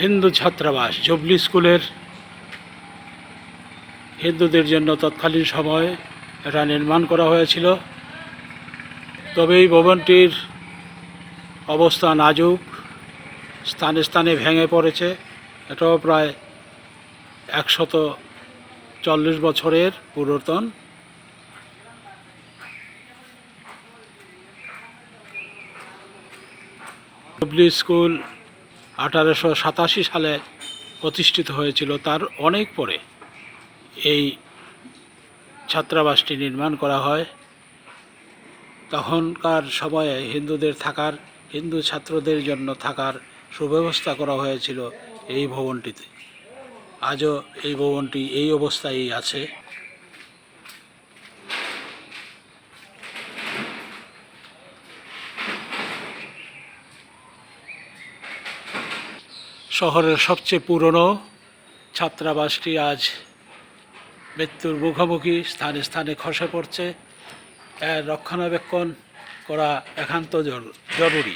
হিন্দু ছাত্রাবাস, জবলি স্কুলের হিন্দুদের জন্য তৎকালীন সময়ে এটা নির্মাণ করা হয়েছিল। তবে এই ভবনটির অবস্থা নাজুক, স্থানে স্থানে ভেঙে পড়েছে। এটাও প্রায় একশত চল্লিশ বছরের পুরাতন। জুবলি স্কুল আঠারোশো সাতাশি সালে প্রতিষ্ঠিত হয়েছিল, তার অনেক পরে এই ছাত্রাবাসটি নির্মাণ করা হয়। তখনকার সময়ে হিন্দুদের থাকার, হিন্দু ছাত্রদের জন্য থাকার সুব্যবস্থা করা হয়েছিল এই ভবনটিতে। আজও এই ভবনটি এই অবস্থায় আছে। শহরের সবচেয়ে পুরনো ছাত্রাবাসটি আজ মৃত্যুর মুখোমুখি, স্থানে স্থানে খসে পড়ছে। এর রক্ষণাবেক্ষণ করা একান্ত জরু- জরুরি।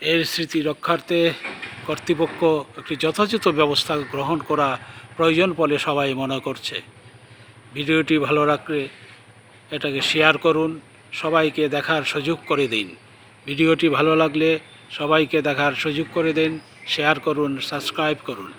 এর স্মৃতি রক্ষার্থে কর্তৃপক্ষ একটি যথাযথ ব্যবস্থা গ্রহণ করা প্রয়োজন বলে সবাই মনে করছে। ভিডিওটি ভালো রাখলে এটাকে শেয়ার করুন, সবাইকে দেখার সুযোগ করে দিন। ভিডিওটি ভালো লাগলে সবাইকে দেখার সুযোগ করে দিন। শেয়ার করুন সাবস্ক্রাইব করুন।